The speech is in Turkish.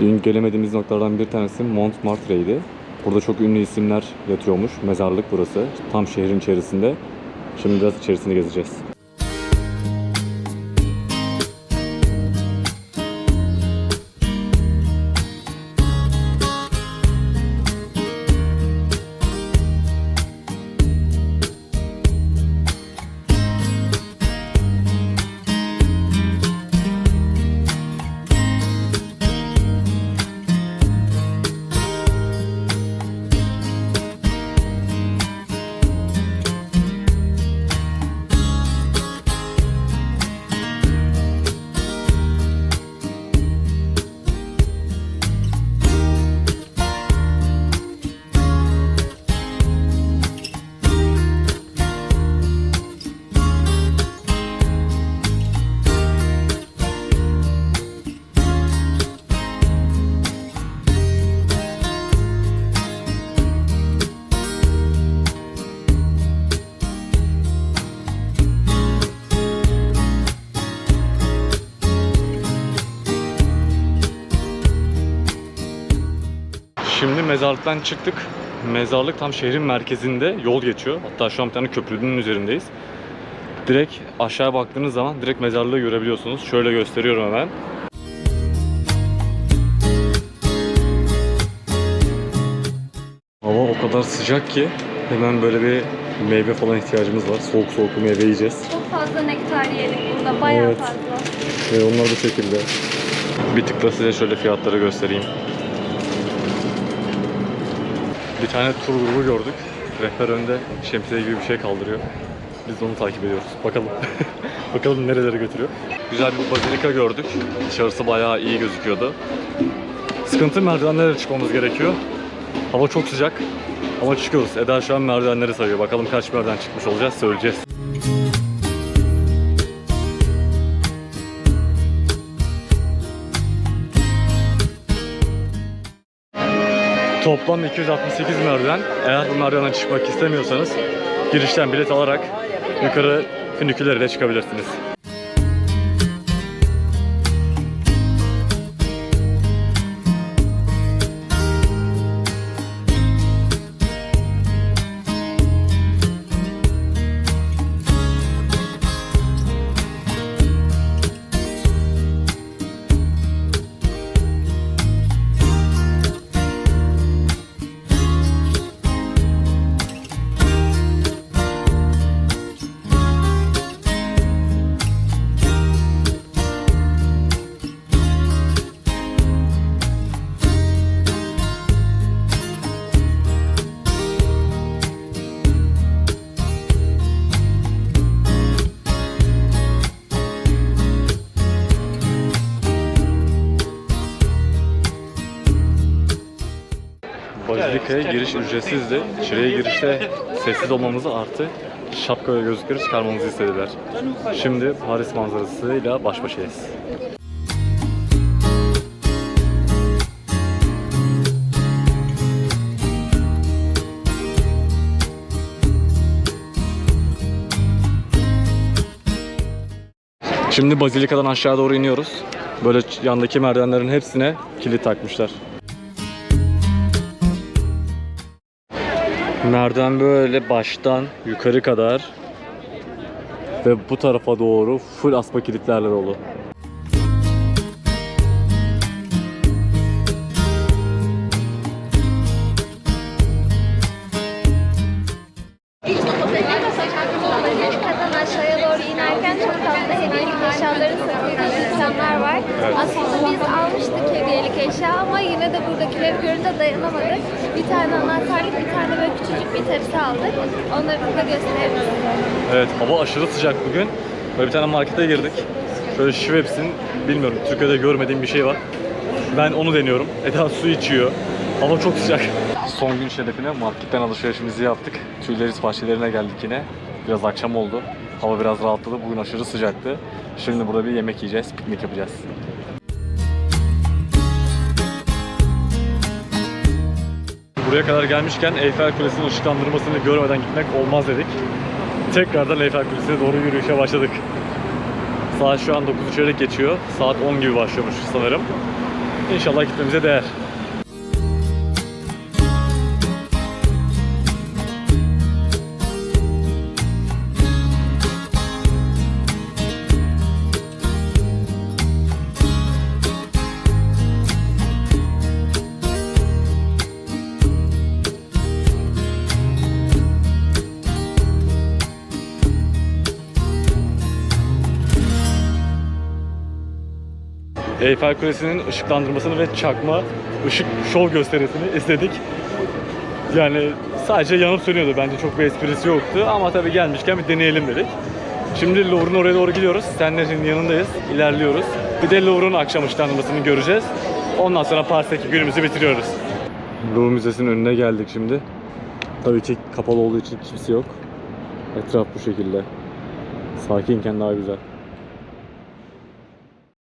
Dün gelemediğimiz noktalardan bir tanesi Montmartre'ydi. Burada çok ünlü isimler yatıyormuş. Mezarlık burası. Tam şehrin içerisinde. Şimdi biraz içerisini gezeceğiz. Şimdi mezarlıktan çıktık. Mezarlık tam şehrin merkezinde yol geçiyor. Hatta şu an bir tane köprünün üzerindeyiz. Direkt aşağı baktığınız zaman direkt mezarlığı görebiliyorsunuz. Şöyle gösteriyorum hemen. Hava o kadar sıcak ki hemen böyle bir meyve falan ihtiyacımız var. Soğuk soğuk bir meyve yiyeceğiz. Çok fazla nektar yedik burada. Bayağı Evet. fazla. Ve onlar bu şekilde. Bir tık da size şöyle fiyatları göstereyim. Bir tane tur grubu gördük. Rehber önde şemsiye gibi bir şey kaldırıyor. Biz de onu takip ediyoruz. Bakalım. Bakalım nerelere götürüyor. Güzel bir bazilika gördük. Dışarısı bayağı iyi gözüküyordu. Sıkıntı merdivenlere çıkmamız gerekiyor. Hava çok sıcak. Ama çıkıyoruz. Eda şu an merdivenleri sayıyor. Bakalım kaç merdiven çıkmış olacağız söyleyeceğiz. Toplam 268 merdiven. Eğer bu merdivenden çıkmak istemiyorsanız girişten bilet alarak yukarı füniküllere de çıkabilirsiniz. Bazilika'ya giriş ücretsizdi. İçeriye girişte sessiz olmamızı artı şapka ve gözlükleri çıkarmamızı istediler. Şimdi Paris manzarasıyla baş başayız. Şimdi Bazilika'dan aşağı doğru iniyoruz. Böyle yandaki merdivenlerin hepsine kilit takmışlar. Merdiven böyle baştan yukarı kadar ve bu tarafa doğru full asma kilitlerle dolu. Eşya ama yine de buradakileri görünce dayanamadık. Bir tane anahtarlık, bir tane böyle küçücük bir tepsi aldık. Onları da gösteririz. Evet hava aşırı sıcak bugün. Böyle bir tane markete girdik. Şöyle Schweppes'in bilmiyorum Türkiye'de görmediğim bir şey var. Ben onu deniyorum. Eda su içiyor. Hava çok sıcak. Son gün şerefine marketten alışverişimizi yaptık. Tüyleris bahçelerine geldik yine. Biraz akşam oldu. Hava biraz rahatladı. Bugün aşırı sıcaktı. Şimdi burada bir yemek yiyeceğiz, piknik yapacağız. Buraya kadar gelmişken Eyfel Kulesi'nin ışıklandırmasını görmeden gitmek olmaz dedik. Tekrardan Eyfel Kulesi'ne doğru yürüyüşe başladık. Saat şu an 9 çeyrek geçiyor. Saat 10 gibi başlıyormuş sanırım. İnşallah gitmemize değer. Eyfel Kulesi'nin ışıklandırmasını ve çakma ışık şov gösterisini izledik. Yani sadece yanıp sönüyordu. Bence çok bir esprisi yoktu ama tabii gelmişken bir deneyelim dedik. Şimdi Louvre'un oraya doğru gidiyoruz. Senlerin yanındayız. ilerliyoruz. Bir de Louvre'un akşam ışıklandırmasını göreceğiz. Ondan sonra Paris'teki günümüzü bitiriyoruz. Louvre Müzesi'nin önüne geldik şimdi. Tabii ki kapalı olduğu için kimse yok. Etraf bu şekilde. Sakinken daha güzel.